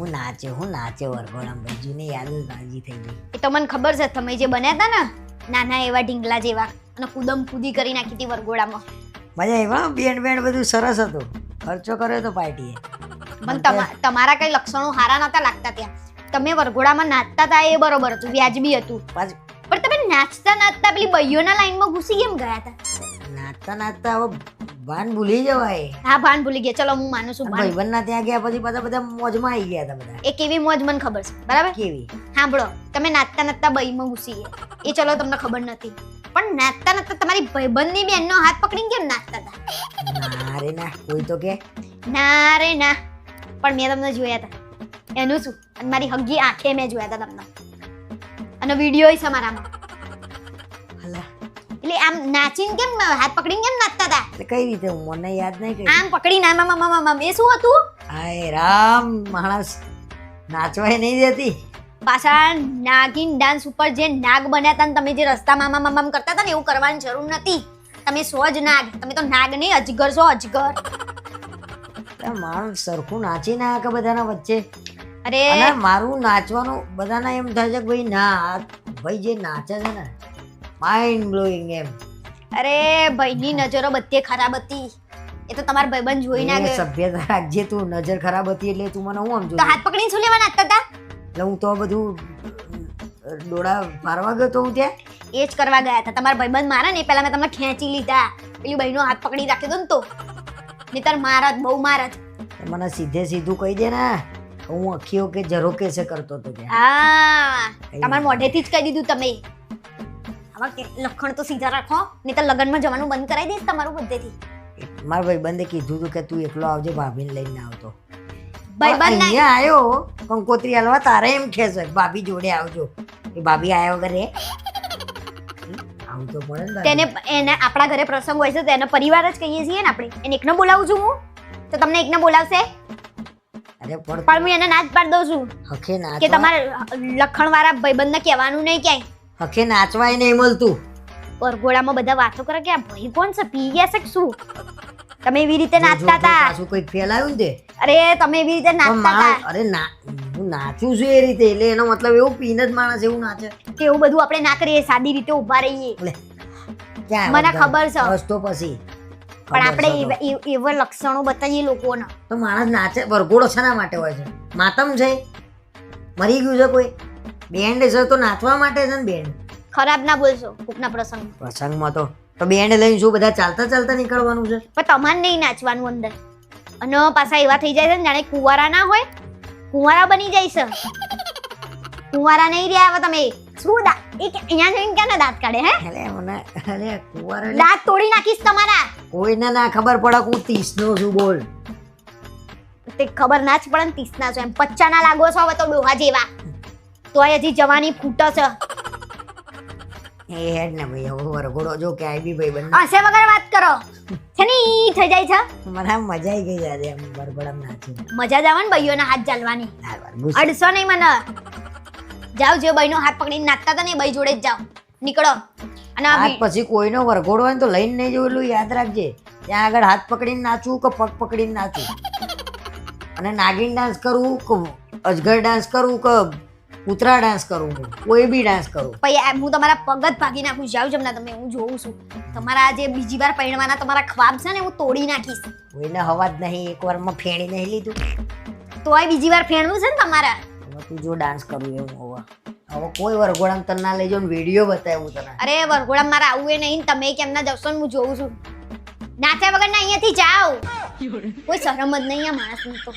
હું નાચ્યો હું નાચ્યો વરઘોડામાં ભાઈ યાદ જ તાજી થઈ ગઈ. એ તો મને ખબર છે તમે જે બન્યા હતા ને નાના એવા ઢીંગલા જેવા અને કુદમ કુદી કરી નાખી હતી વરઘોડામાં. મજા એવા બેન્ડ બેન્ડ બધું સરસ હતું. ખર્ચો કર્યો તો પાર્ટીએ. પણ તમા- તમારા કઈ લક્ષણો સારા નતા લાગતા ત્યાં. તમે વરઘોડામાં નાચતા હતા એ બરોબર હતું વ્યાજબી હતું. પણ તમે નાચતા નાચતા પેલી બૈયોના લાઈનમાં ઘૂસી કેમ ગયા હતા? નાચતા નાચતા હવે ભાન ભૂલી જવાય. હા ભાન ભૂલી ગયા. ચલો હું માનું છું ભાન. ભાઈબંધના ત્યાં ગયા પછી બધા બધા મોજમાં આવી ગયા હતા બધા. એ કેવી મોજ મને ખબર છે? બરાબર? કેવી? સાંભળો તમે નાચતા નાચતા બઈમાં ઘૂસી ગયા. એ ચલો તમને ખબર નથી. પણ નાચતા નાચતા તમારી ભાઈબંધની બેનનો હાથ પકડીને કેમ નાચતા હતા? ના રે ના કોઈ તો કે. ના રે ના. પણ મેં તમને જોયા હતા. એનું શું? અને મારી હગી આંખે મેં જોયા હતા તમને. અને વીડિયો છે મારામાં. એટલે આમ નાચીને કેમ હાથ પકડીને કેમ એટલે કઈ રીતે હું? મને યાદ નહીં કરી. આમ પકડી ના મામા મામા આમ એ શું હતું? હાય રામ માણસ નાચવાય નહીં દેતી. પાછા નાગિન ડાન્સ ઉપર જે નાગ બન્યા હતા ને તમે જે રસ્તા મામા આમ કરતા હતા ને એવું કરવાની જરૂર નથી તમે સો જ નાગ. તમે તો નાગ નહીં અજગર છો અજગર. માણસ સરખું નાચી ના કે બધાના વચ્ચે. અરે. મારું નાચવાનું બધાના એમ થાય છે કે ભાઈ ના ભાઈ જે નાચે છે ને માઇન્ડ બ્લોઈંગ એમ. અરે ભાઈની નજરો બધી ખરાબ હતી. એ તો તમારા ભાઈબંધ જોઈ ના ગયો સભ્યતા રાખજે તું નજર ખરાબ હતી એટલે તું મને હું સમજુ તો હાથ પકડીને શું લેવાના હતા તા? એટલે હું તો બધું ડોળા મારવા ગયો તો હું ત્યાં? એ જ કરવા ગયા હતા. તમારા ભાઈબંધ મારા ને પહેલા મેં તમને ખેંચી લીધા. પેલી બહેનો હાથ પકડી રાખ્યો હતો ને તો. નહીતર બહુ મારા મને સીધે સીધું કહી દે ને. હું અખીઓ કે જરો કેસે કરતો હતો હા. તમારા મોઢેથી જ કહી દીધું તમે. આવા કે લખણ તો સીધા રાખો નહીં તો લગ્નમાં જવાનું બંધ કરાવી દઈશ તમારું બધેથી. મારા ભાઈબંધે કીધું હતું કે તું એકલો આવજે ભાભીને લઈને આવતો. ના અહીંયા આવ્યો કંકોત્રી હલવા તારે એમ કે છે ભાભી જોડે આવજો. એ ભાભી આવ્યા વગર રે આવું તો પડે તેને એને આપણા ઘરે પ્રસંગ હોય છે તો એનો પરિવાર જ કહીએ છીએ ને આપણે. એને એકને બોલાવું છું હું. તો તમને એકને બોલાવશે? અરે પણ પણ હું એને ના જ પાડી દઉં છું. હખે કે નાચવા તમારે લખણ વાળા ભાઈબંધને કહેવાનું નહીં ક્યાંય. હખે નાચવાય નહીં મળતું. વરઘોડામાં બધા વાતો કરે કે આ ભાઈ કોણ છે? પી ગયા છે કે શું? તમે એવી રીતે નાચતા હતા પાછું કોઈ ફેલાયું ને અરે તમે એવી રીતે નાચતા હતા અરે ના હું નાચું છું એ રીતે એટલે એનો મતલબ એવું પીને જ માણસ એવું નાચે. કે એવું બધું આપણે ના કરીએ સાદી રીતે ઊભા રહીએ. મને ખબર છે. રસ્તો પછી? પણ આપણે એવા- લક્ષણો બતાવીએ લોકોના. તો માણસ નાચે વરઘોડો શાના માટે હોય છે? માતમ છે મરી ગયું છે કોઈ? બેન્ડ છે તો નાચવા માટે છે ને બેન્ડ. ખરાબ ના બોલશો કોકના પ્રસંગ. પ્રસંગમાં તો તો બેન્ડ લઈને શું બધા ચાલતા ચાલતા નીકળવાનું છે? પણ તમારે નહીં નાચવાનું અંદર. અને પાછા એવા થઈ જાય છે ને જાણે કુંવારા ના હોય કુંવારા બની જાય છે. કુંવારા નહીં રહ્યા હવે તમે. શું દા એક અહીંયા જઈને ક્યાં દાંત કાઢે હે? એટલે મને અરે કુંવારા દાંત તોડી નાખીશ તમારા. કોઈને ના ખબર પડે હું તીસનો છું બોલ. તે ખબર ના જ પડે ને તીસના છો એમ. પચ્ચાના લાગો છો હવે તો ડોહા જેવા. તોય હજી જવાની ફૂટો છે એ હેડ ને ભાઈ હવે વરઘોડો જો કે આવી ભાઈ બંને. હસે વગર વાત કરો. છે ને ઈ થઈ જાય છે? મને મજા આવી ગઈ આજે આમ વરઘોડામાં નાચીને. મજા જ ભાઈઓના હાથ ચાલવાની. અડસો નહીં મને. જાઓ જે ભાઈનો હાથ પકડીને નાચતા હતા ને ભાઈ જોડે જ જાઓ. નીકળો. અને આજ પછી કોઈનો વરઘોડો હોય તો લઈને નહીં જવું એટલું યાદ રાખજે. ત્યાં આગળ હાથ પકડીને નાચવું કે પગ પકડીને નાચવું અને નાગિન ડાન્સ કરવું કે અજગર ડાન્સ કરવું કે કૂતરા ડાન્સ કરું છું કોઈ બી ડાન્સ કરું. પછી હું તમારા પગ જ ભાગી નાખું જાવ જમના તમે હું જોઉં છું. તમારા જે બીજી વાર પહેરવાના તમારા ખ્વાબ છે ને હું તોડી નાખીશ. કોઈને હવા જ નહીં એક વારમાં ફેણી નહીં લીધું. તોય બીજી વાર ફેણવું છે ને તમારા? તું જો ડાન્સ કરવું એવું હવે. હવે કોઈ વરઘોડામાં તને ના લઈ જાઉં વીડિયો બતાવું તને. અરે વરઘોડા મારા આવું એ નહીં ને તમે કેમ ના જશો ને હું જોઉં છું. નાચ્યા વગર ના અહીંયાથી જાઓ. કોઈ શરમ જ નહીં આ માણસની તો.